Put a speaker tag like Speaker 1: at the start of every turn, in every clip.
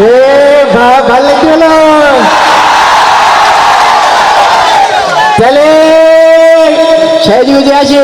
Speaker 1: এ ভালো লাগতে হলো তাহলে গুজি আসি।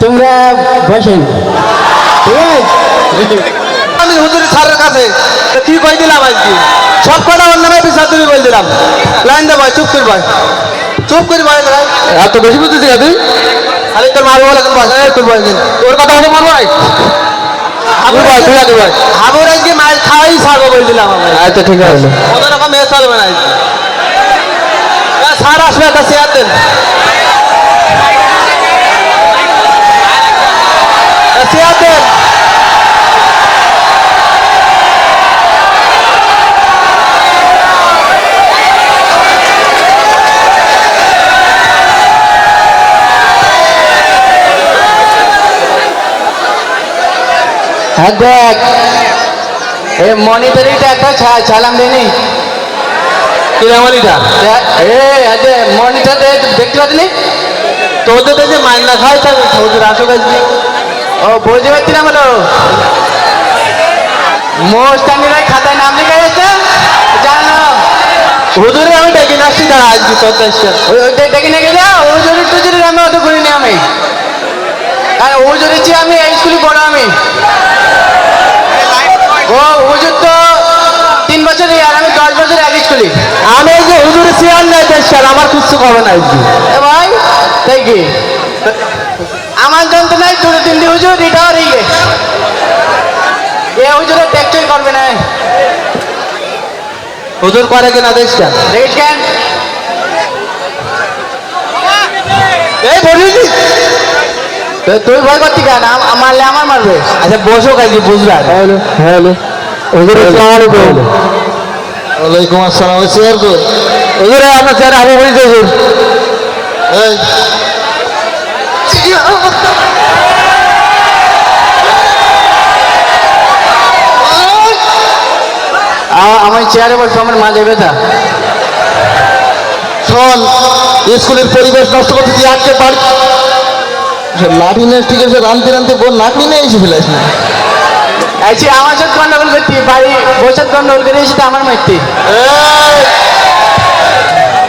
Speaker 1: তোমরা বসেন। ঠিক আছে?
Speaker 2: আমি হুজুরি স্যারের কাছে তো কি কই দিলাম আজকে? সব কটা ওর নামে বিচার তুমি বল দিলাম। লাইন দে ভাই চুপ করি ভাই। চুপ করি ভাই
Speaker 3: এত বেশি বুঝতেছি তুই
Speaker 2: খালি তোর মারবো বলে তোর বাসায় তোর ভাই
Speaker 3: কথা ভাই।
Speaker 2: হাবুর আজকে মাল খাওয়াই ছাড়বো বলে দিলাম আমি
Speaker 3: আচ্ছা ঠিক আছে।
Speaker 2: কোনো রকম এ চলবে না আজকে? স্যার আসবে একটা চেয়ার দেন এ, চেয়ার দেন
Speaker 1: হ্যাঁ দেখ। এ মনিটরিটা একটা ছা- ছালাম দেনি
Speaker 2: কিরামালিটা?
Speaker 1: এ আদে মনিটর দেখতে পাচ্ছি
Speaker 2: তোদের তো যে মাইনা খাই থাকে হুজুর আসো আজকে
Speaker 1: ও পারছি না বলো। মোস্তানিরা খাতায় নাম লেখা গেছে জানো?
Speaker 2: হুজুরে আমি ডেকে নিয়ে আসছি দাঁড়া আজকে তোর দেশে
Speaker 1: ওই ওইটা ডেকে নিয়ে গেলে ওজুরি টুজুরি আমি অত করিনি আমি। চেয়ে আমি এই স্কুলে পড়ো আমি। ও হুজুর তো তিন বছরই আর আমি দশ বছর এক স্কুলে।
Speaker 2: আমি যে হুজুরে চেয়ার নাই দেশে আমার কিচ্ছু হবে না
Speaker 1: ভাই তাই কি? আমার যন্ত্রণায় দুটো তিনটে হুজুর রিটায়ার হয়ে গে এ হুজুরে ট্যাক্সই করবে না।
Speaker 2: হুজুর করে কিনা দেশটা
Speaker 1: দেখিস
Speaker 2: এই বলিনি
Speaker 1: তো তুই ভয় করতি কেন আম- মারলে আমার মারবে।
Speaker 2: আচ্ছা বসো কাজে বুঝলা।
Speaker 3: Hello hello.
Speaker 2: ওয়ালাইকুম আসসালাম ওই চেয়ার কই?
Speaker 3: হুজুর আপনার চেয়ারে আবু বলি হুজুর
Speaker 2: এই।
Speaker 1: আমার চেয়ারে বসবো আমার মাঝে ব্যথা।
Speaker 2: শোন স্কুলের পরিবেশ নষ্ট করতে তুই আজকে বাড়ি লাঠি নিয়ে ঠিক আছে রানতে রানতে বোন নাকনি নিয়ে এসে ফেলাস না
Speaker 1: আইসি আমার সাথে গন্ডগোল করতি বাড়ি বসে গন্ডগোল করে এসে আমার মারতি।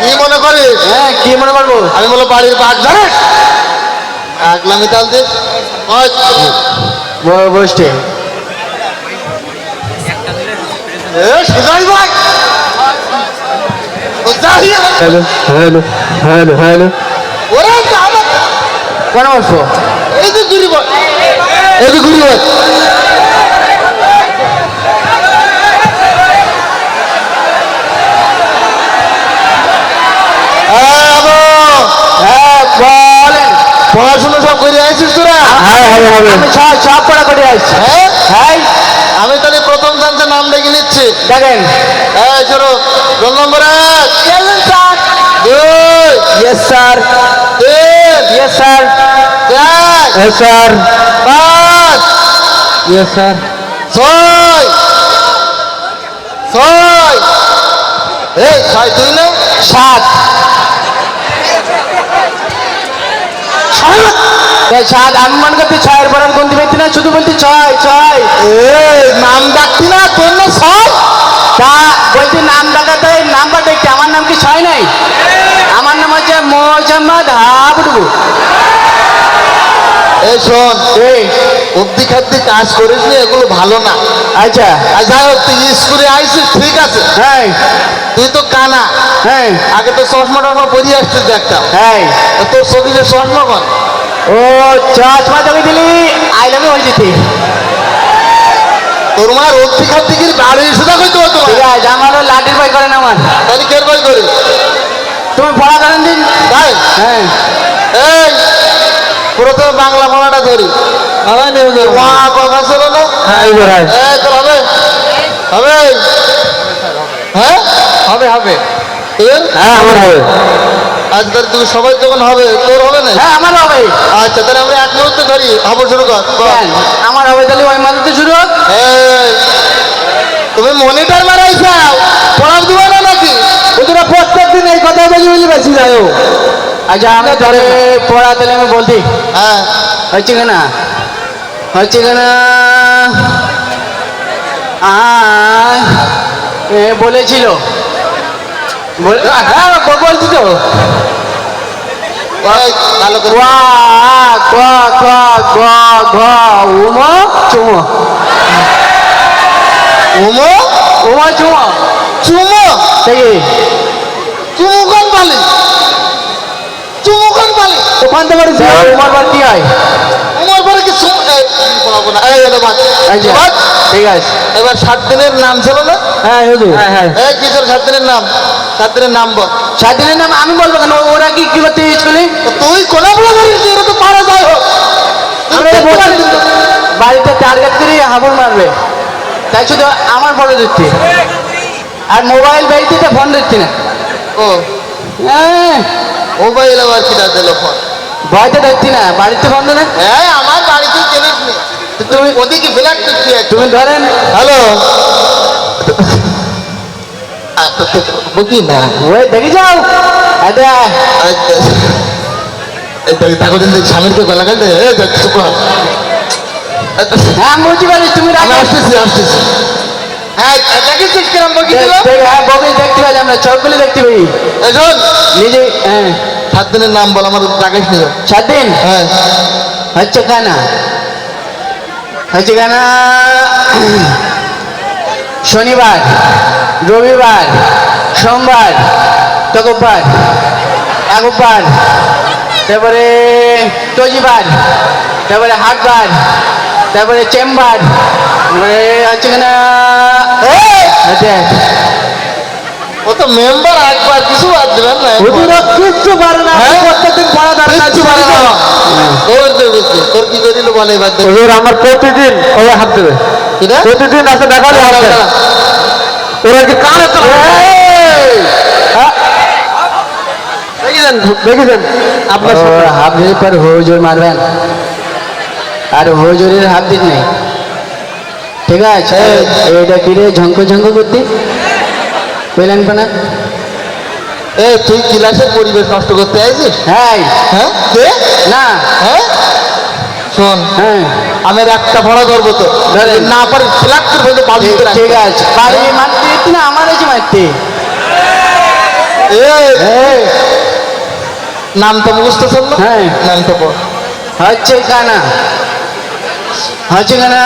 Speaker 2: কি মনে করে
Speaker 1: হ্যাঁ কি মনে করব?
Speaker 2: আমি বলো বাড়ির বাঘ জানিস? আগলামি তালতে
Speaker 1: ব- বসতে।
Speaker 2: ভাই
Speaker 3: হ্যালো হ্যালো হ্যালো হ্যালো।
Speaker 2: ওরে
Speaker 1: কেন বসবো
Speaker 2: এই যে ঘুরি এই যে ঘুরি
Speaker 1: হ্যাঁ। বলেন
Speaker 2: পড়াশোনা সব করে তোরা?
Speaker 3: হ্যাঁ
Speaker 1: আমি সব সব পড়া করে আসছি
Speaker 2: হ্যাঁ?
Speaker 1: হ্যাঁ।
Speaker 2: আমি তাহলে প্রথম চান্সে নাম ডেকে নিচ্ছি।
Speaker 1: দেখেন।
Speaker 2: হ্যাঁ চলো রোল নম্বর এক। দুই।
Speaker 1: ইয়েস স্যার
Speaker 2: তিন। ছয় ছয় এই ছয় না
Speaker 1: সাত সাত আমি মনে করছি ছয়ের পর গুনতে পারছি না শুধু বলছি ছয় ছয়
Speaker 2: এই নাম তোর না ছয়
Speaker 1: তা বলছি নাম ডাকাতে নাম্বার দেখতে আমার নাম কি ছয় নাই আমার নাম হচ্ছে মোহাম্মদ
Speaker 2: এই শোন
Speaker 1: এই।
Speaker 2: কাজ করিস নি এগুলো ভালো না।
Speaker 1: আচ্ছা।
Speaker 2: যাই হোক তুই স্কুলে আইসিস ঠিক আছে?
Speaker 1: হ্যাঁ
Speaker 2: তুই তো কানা।
Speaker 1: হ্যাঁ
Speaker 2: আগে তো চশমা টশমা পরিয়ে আসছিস দেখতাম।
Speaker 1: হ্যাঁ
Speaker 2: তোর ছবি চশমা কর
Speaker 1: ও চশমা তোকে দিলি। আই লাভ
Speaker 2: তোর মার অব্দি খাদ্যির বাড়ি সুদা কইতে হতো
Speaker 1: ঠিক আছে আমারও লাঠির ভয় করে না আমার।
Speaker 2: তাহলে কের
Speaker 1: তুমি পড়া জানেন দিন।
Speaker 2: তাই?
Speaker 1: হ্যাঁ
Speaker 2: এই প্রথমে বাংলা পড়াটা ধরি। মা কথা ছিল না।
Speaker 3: হ্যাঁ
Speaker 2: হবে? হবে? হ্যাঁ?
Speaker 3: হবে হবে। হ্যাঁ আমার হবে।
Speaker 2: আজকাল তুই সবাই যখন হবে তোর হবে না?
Speaker 1: হ্যাঁ আমার হবে।
Speaker 2: আচ্ছা তাহলে আমরা এক মুহূর্তে ধরি। হব শুরু কর বল।
Speaker 1: আমার হবে তাহলে ওই মাথাতে শুরু হোক।
Speaker 2: তুমি মনিটর মারাইছাও পড়াব দিবা না নাকি
Speaker 1: ওদের প্রত্যেক দিন এই কথা বলি বলি বেশি যায় আচ্ছা আমি ধরে পড়া তাহলে আমি বলছি।
Speaker 2: হ্যাঁ।
Speaker 1: হচ্ছে কিনা হচ্ছে কিনা বলেছিল। বলে- হ্যাঁ বলছি তো।
Speaker 2: ভালো করে।
Speaker 1: কোয়া কোয়া কোয়া কোয়া ঘ উমো চুমো।
Speaker 2: উমো?
Speaker 1: উমো চুমো।
Speaker 2: চুমো?
Speaker 1: দেখি।
Speaker 2: চুমু কোন পালি? চুমু কোন
Speaker 1: ওখান থেকে উমার বার কি হয়
Speaker 2: উমর পরে কি না, এই, বাদ।
Speaker 1: আচ্ছা ঠিক আছে।
Speaker 2: এবার সাত দিনের নাম ছিল না?
Speaker 1: হ্যাঁ হুজুর। হ্যাঁ হ্যাঁ।
Speaker 2: এই কিশোর সাত দিনের নাম? সাত দিনের নাম বল।
Speaker 1: স্বাধীনের নাম আমি বলব কেন? ওরা কি কি করতে স্কুলে
Speaker 2: তুই কোনা বলে ধরিস এটা তো পারা যায় হোক।
Speaker 1: বাড়িতে টার্গেট করে হাবুর মারবে। তাই শুধু আমার ফটো দিচ্ছি। আর মোবাইল বাড়িতে ফোন দিচ্ছি না।
Speaker 2: ও।
Speaker 1: হ্যাঁ।
Speaker 2: মোবাইল আবার কিনা দিল ফোন
Speaker 1: ভয়তে ধরছি না বাড়িতে ফোন না?
Speaker 2: হ্যাঁ আমার বাড়িতে নেই তুমি ওদিকে ফ্ল্যাট করছি
Speaker 1: তুমি ধরেন
Speaker 2: হ্যালো। বুঝি না।
Speaker 1: ওই দেখি যাও। আচ্ছা।
Speaker 2: তাকে স্বামীরকে গলা কাটে।
Speaker 1: হ্যাঁ বুঝতে পারিস তুমি
Speaker 2: আমি আসতেছি আসতেছি।
Speaker 1: দেখতে পাই আমরা চোখগুলি দেখতে পাই। নিজে হ্যাঁ।
Speaker 2: সাত দিনের নাম বল আমার রাকেশ
Speaker 1: সাত দিন
Speaker 2: হ্যাঁ।
Speaker 1: হচ্ছে শনিবার রবিবার সোমবার তকবার একবার তারপরে তজিবার তারপরে হাটবার তারপরে চেম্বার তারপরে হচ্ছে কিনা
Speaker 2: ও তো মেম্বার একবার কিছু বাদ দিবেন না
Speaker 1: হুজুরা কিচ্ছু পারে না
Speaker 2: হ্যাঁ?
Speaker 1: প্রত্যেকদিন পড়া দরকার
Speaker 2: কিচ্ছু পারে না। তোর দেবে কি? তোর কি করিল বলে
Speaker 3: আমার প্রতিদিন ওই হাত দেবে। প্রতিদিন আছে দেখালে হাত দেবে। ওরা কি কানে তো দেখেছেন? দেখেছেন? আপনার।
Speaker 1: হাফ দিলে পর হুজুর মারবেন। আর হুজুরের হাত দিন নেই। ঠিক আছে এটা কি রে ঝঙ্ক ঝঙ্ক করতে? কইলেন না
Speaker 2: এ তুই ক্লাসের পরিবেশ নষ্ট করতে আইছিস?
Speaker 1: হ্যাঁ।
Speaker 2: হ্যাঁ? কে?
Speaker 1: না।
Speaker 2: হ্যাঁ? শোন
Speaker 1: হ্যাঁ।
Speaker 2: আমি একটা ভরা করব তো। না পারি ফ্ল্যাট করে ফেলতে বাড়ি
Speaker 1: ঠিক- আছে। বাড়ি মারতে দিচ্ছি না আমার আছে মারতে। এই,
Speaker 2: নাম তো মুখস্থ শুনলো
Speaker 1: হ্যাঁ।
Speaker 2: নাম তো
Speaker 1: হচ্ছে কানা। হচ্ছে কানা।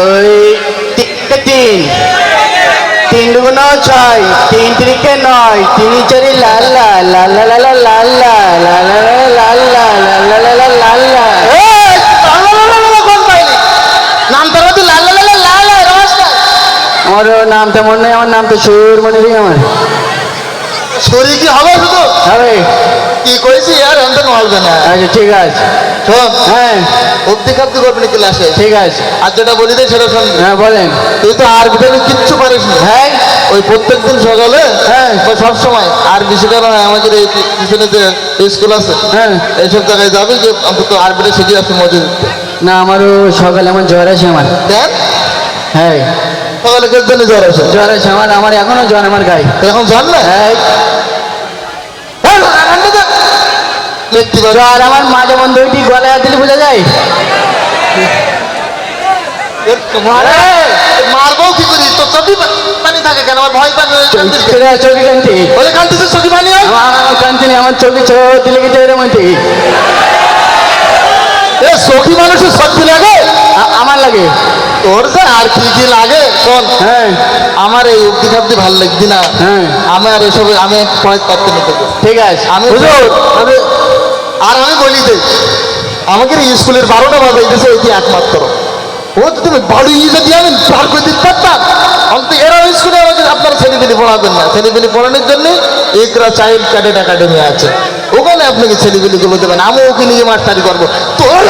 Speaker 1: ওই তিন তিন দুগুণ ছয় তিন তিরিকে নয় তিন চারি লাল লাল লাল লাল লাল লাল লাল লাল লাল লাল লাল লাল লাল আমার নাম তো মনে নেই আমার নাম তো সুর মনে নেই আমার
Speaker 2: শরীর কি হবে শুধু
Speaker 1: হবে
Speaker 2: কি কইছি আর এমন হবে না
Speaker 1: আচ্ছা ঠিক আছে
Speaker 2: শোন।
Speaker 1: হ্যাঁ।
Speaker 2: অব্দি কাব্দি করবি না ক্লাসে
Speaker 1: ঠিক আছে।
Speaker 2: আর যেটা বলি দে সেটা শুনবি
Speaker 1: হ্যাঁ বলেন।
Speaker 2: তুই তো আর ভিতরে কিচ্ছু পারিস না।
Speaker 1: হ্যাঁ।
Speaker 2: ওই প্রত্যেক দিন সকালে
Speaker 1: হ্যাঁ।
Speaker 2: সব সময় আর বেশি কারণ আমাদের এই পিছনে যে স্কুল আছে
Speaker 1: হ্যাঁ।
Speaker 2: এইসব জায়গায় যাবি যে অন্তত আরবিটা শিখে আসবি মজুর
Speaker 1: না আমারও সকালে আমার জ্বর আছে আমার।
Speaker 2: দেখ
Speaker 1: হ্যাঁ।
Speaker 2: সকালে কেউ জ্বর আছে
Speaker 1: জ্বর আছে আমার আমার এখনও জ্বর আমার গায়ে।
Speaker 2: এখন জান না?
Speaker 1: হ্যাঁ
Speaker 2: হ্যাঁ, রান্নাটা দেখ।
Speaker 1: জ্বর আমার মাঝে বন্ধু ওইটি গলায় দিলে বোঝা যায়।
Speaker 2: মারবো কি করি? তো চোখি পানি থাকে কেন? আমার ভয় পানি
Speaker 1: কান্তি।
Speaker 2: পানি
Speaker 1: কান্তি দিলে।
Speaker 2: এ সখী মানুষের শক্তি লাগে?
Speaker 1: আমার লাগে।
Speaker 2: তোর যে আর কি কি লাগে? শোন
Speaker 1: হ্যাঁ।
Speaker 2: আমার এই উক্তি খাব্দি ভালো লাগছি না।
Speaker 1: হ্যাঁ।
Speaker 2: আমার এসব আমি পয়েন্ট করতে নিতে
Speaker 1: ঠিক আছে।
Speaker 2: আমি আমি আর আমি বলি আমাকে এই স্কুলের বারোটা বাজাই দিয়েছে এটি একমাত্র ও তো তুমি বাড়ি যদি আমি পার করে দিতে পারতাম অন্ত এরা স্কুলে আমাকে আপনারা ছেলেপিলি পড়াবেন না ছেলেপিলি পড়ানোর জন্য একরা চাইল্ড ক্যাডেট একাডেমি আছে ওখানে আপনাকে ছেলেপিলিগুলো দেবেন আমি ওকে নিয়ে মাস্টারি করব তোর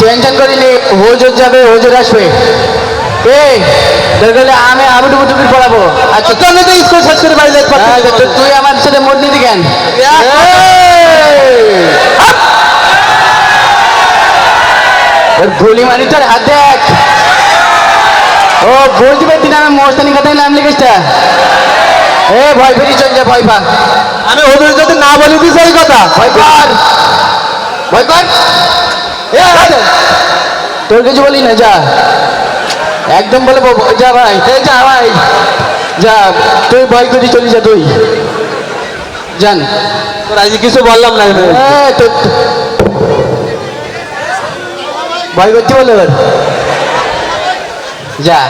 Speaker 1: টেনশন করিনি হুজুর যাবে হুজুর আসবে দরকার আমি আবু ডুবু ডুবি পড়াবো। আচ্ছা
Speaker 2: চলে তো স্কুল শেষ করে বাড়ি যেতে
Speaker 1: হ্যাঁ, তুই আমার সাথে মোট নিতি কেন? গুলি মারি তোর হাত দেখ। ও বুঝবে দিন আমি মোস্তানি কথাই নাম লিখিসটা এ ভয় ফেরি চল যা ভয় পা।
Speaker 2: আমি ওদের যদি না বলি দিস এই কথা।
Speaker 1: ভয় পার ভয় কর।
Speaker 2: এ
Speaker 1: তোর কিছু বলি না যা। একদম বলে যা ভাই এই যা ভাই যা তুই ভয় করি চলে যা তুই। জান
Speaker 3: তোর আজকে কিছু বললাম না
Speaker 1: ভয় করতে বলে এবার। যা।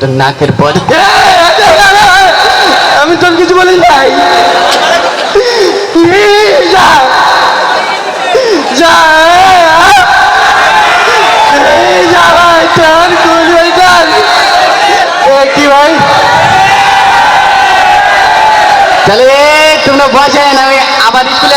Speaker 1: তোর নাকের পর আমি তোর কিছু বলি নাই যা। যা এই যা ভাই তোর কুল ভাই তোর এ, কি ভাই তাহলে তোমরা বসেন আমি আবার স্কুলে